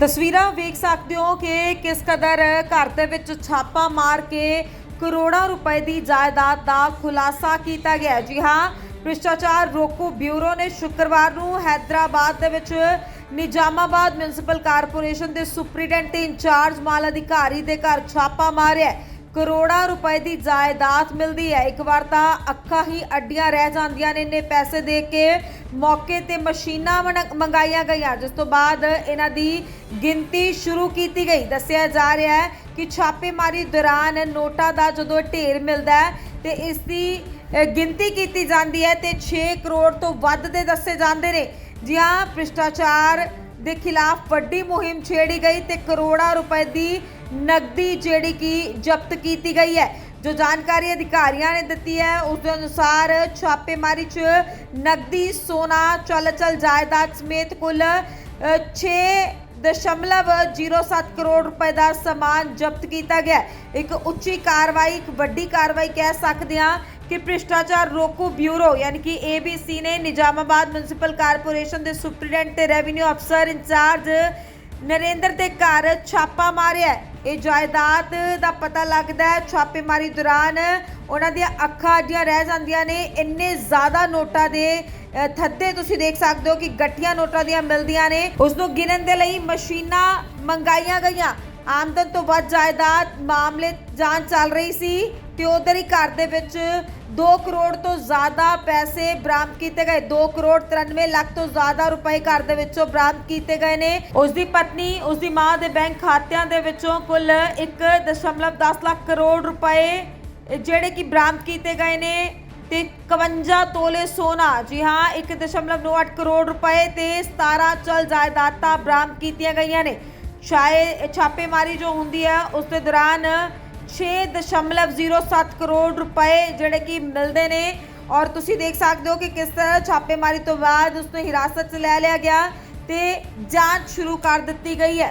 ਤਸਵੀਰਾਂ ਵੇਖ ਸਕਦੇ ਹੋ ਕਿ ਕਿਸ ਕਦਰ ਘਰ ਦੇ ਵਿੱਚ ਛਾਪਾ ਮਾਰ ਕੇ ਕਰੋੜਾਂ ਰੁਪਏ ਦੀ ਜਾਇਦਾਦ ਦਾ ਖੁਲਾਸਾ ਕੀਤਾ ਗਿਆ ਜੀ ਹਾਂ, ਭ੍ਰਿਸ਼ਟਾਚਾਰ ਰੋਕੂ ਬਿਊਰੋ ਨੇ ਸ਼ੁੱਕਰਵਾਰ ਨੂੰ ਹੈਦਰਾਬਾਦ ਦੇ ਵਿੱਚ ਨਿਜ਼ਾਮਾਬਾਦ ਮਿਊਨਿਸਪਲ ਕਾਰਪੋਰੇਸ਼ਨ ਦੇ ਸੁਪਰੀਡੈਂਟ ਤੇ ਇੰਚਾਰਜ ਮਾਲ ਅਧਿਕਾਰੀ ਦੇ ਘਰ ਛਾਪਾ ਮਾਰਿਆ ਕਰੋੜਾਂ ਰੁਪਏ ਦੀ ਜਾਇਦਾਦ ਮਿਲਦੀ ਹੈ। ਇੱਕ ਵਾਰ ਤਾਂ ਅੱਖਾਂ ਹੀ ਅੱਡੀਆਂ ਰਹਿ ਜਾਂਦੀਆਂ ਨੇ ਇੰਨੇ ਪੈਸੇ ਦੇ ਕੇ ਮੌਕੇ ਤੇ ਮਸ਼ੀਨਾਂ ਮਨ- ਮੰਗਾਈਆਂ ਗਈਆਂ। ਜਿਸ ਤੋਂ ਬਾਅਦ ਇਹਨਾਂ ਦੀ ਗਿਣਤੀ ਸ਼ੁਰੂ ਕੀਤੀ ਗਈ। ਦੱਸਿਆ ਜਾ ਰਿਹਾ ਹੈ ਕਿ ਛਾਪੇਮਾਰੀ ਦੌਰਾਨ ਨੋਟਾਂ ਦਾ ਜਦੋਂ ਢੇਰ ਮਿਲਦਾ ਹੈ ਤੇ ਇਸ ਦੀ ਗਿਣਤੀ ਕੀਤੀ ਜਾਂਦੀ ਹੈ ਤੇ 6 ਕਰੋੜ ਤੋਂ ਵੱਧ ਦੇ ਦੱਸੇ ਜਾਂਦੇ ਨੇ। ਜੀ ਭ੍ਰਿਸ਼ਟਾਚਾਰ ਦੇ ਖਿਲਾਫ ਵੱਡੀ ਮੁਹਿੰਮ ਛੇੜੀ ਗਈ ਤੇ ਕਰੋੜਾਂ ਰੁਪਏ ਦੀ ਨਕਦੀ ਜਿਹੜੀ ਕਿ ਜ਼ਬਤ ਕੀਤੀ ਗਈ ਹੈ। ਜੋ ਜਾਣਕਾਰੀ ਅਧਿਕਾਰੀਆਂ ਨੇ ਦਿੱਤੀ ਹੈ, ਉਸ ਦੇ ਅਨੁਸਾਰ ਛਾਪੇਮਾਰੀ 'ਚ ਨਕਦੀ, ਸੋਨਾ ਚਲ ਚਲ ਜਾਇਦਾਦ ਸਮੇਤ ਕੁੱਲ 6 ਦਸ਼ਮਲਵ 07 ਕਰੋੜ ਰੁਪਏ ਦਾ ਸਮਾਨ ਜ਼ਬਤ ਕੀਤਾ ਗਿਆ ਇੱਕ ਉੱਚੀ ਕਾਰਵਾਈ, ਇੱਕ ਵੱਡੀ ਕਾਰਵਾਈ ਕਹਿ ਸਕਦੇ ਹਾਂ ਕਿ ਭ੍ਰਿਸ਼ਟਾਚਾਰ ਰੋਕੂ ਬਿਊਰੋ, ਯਾਨੀ ਕਿ ABC ਨੇ ਨਿਜ਼ਾਮਾਬਾਦ ਮਿਊਨਿਸਪਲ ਕਾਰਪੋਰੇਸ਼ਨ ਦੇ ਸੁਪਰੀਡੈਂਟ ਤੇ ਰੈਵਨਿਊ ਅਫਸਰ ਇੰਚਾਰਜ ਨਰਿੰਦਰ ਦੇ ਘਰ ਛਾਪਾ ਮਾਰਿਆ ਇਹ ਜਾਇਦਾਦ ਦਾ ਪਤਾ ਲੱਗਦਾ ਹੈ। ਛਾਪੇਮਾਰੀ ਦੌਰਾਨ ਉਹਨਾਂ ਦੀਆਂ ਅੱਖਾਂ ਜਿਹੜੀਆਂ ਰਹਿ ਜਾਂਦੀਆਂ ਨੇ। ਇੰਨੇ ਜ਼ਿਆਦਾ ਨੋਟਾਂ ਦੇ ਥੱਦੇ ਤੁਸੀਂ ਦੇਖ ਸਕਦੇ ਹੋ ਕਿ ਗੱਠੀਆਂ ਨੋਟਾਂ ਦੀਆਂ ਮਿਲਦੀਆਂ ਨੇ। ਉਸ ਨੂੰ ਗਿਣਨ ਦੇ ਲਈ ਮਸ਼ੀਨਾਂ ਮੰਗਾਈਆਂ ਗਈਆਂ। ਆਮਦਨ ਤੋਂ ਵੱਧ ਜਾਇਦਾਦ ਮਾਮਲੇ ਜਾਂਚ ਚੱਲ ਰਹੀ ਸੀ। ਤੇ ਉਧਰ ਹੀ ਘਰ ਦੇ ਵਿੱਚ 2 ਕਰੋੜ ਤੋਂ ਜ਼ਿਆਦਾ ਪੈਸੇ ਬਰਾਮਦ ਕੀਤੇ ਗਏ। 2 ਕਰੋੜ 93 ਲੱਖ ਤੋਂ ਜ਼ਿਆਦਾ ਰੁਪਏ ਘਰ ਦੇ ਵਿੱਚੋਂ ਬਰਾਮਦ ਕੀਤੇ ਗਏ ਨੇ। ਉਸ ਦੀ ਪਤਨੀ, ਉਸ ਦੀ ਮਾਂ ਦੇ ਬੈਂਕ ਖਾਤਿਆਂ ਦੇ ਵਿੱਚੋਂ ਕੁੱਲ 1.10 ਲੱਖ ਕਰੋੜ ਰੁਪਏ ਜਿਹੜੇ ਕਿ ਬਰਾਮਦ ਕੀਤੇ ਗਏ ਨੇ ਤੇ 51 ਤੋਲੇ ਸੋਨਾ, ਜੀ ਹਾਂ 1.08 ਕਰੋੜ ਰੁਪਏ ਤੇ 17 ਚਲ ਜਾਇਦਾਦਾਂ ਬਰਾਮਦ ਕੀਤੀਆਂ ਗਈਆਂ ਨੇ। ਛਾਏ, ਛਾਪੇਮਾਰੀ ਜੋ ਹੁੰਦੀ ਹੈ ਉਸ ਦੇ ਦੌਰਾਨ 6.07 ਕਰੋੜ ਰੁਪਏ ਜਿਹੜੇ ਕਿ ਮਿਲਦੇ ਨੇ। ਔਰ ਤੁਸੀਂ ਦੇਖ ਸਕਦੇ ਹੋ ਕਿ ਕਿਸ ਤਰ੍ਹਾਂ ਛਾਪੇਮਾਰੀ ਤੋਂ ਬਾਅਦ ਉਸ ਨੂੰ ਹਿਰਾਸਤ 'ਚ ਲੈ ਲਿਆ ਗਿਆ ਤੇ ਜਾਂਚ ਸ਼ੁਰੂ ਕਰ ਦਿੱਤੀ ਗਈ ਹੈ।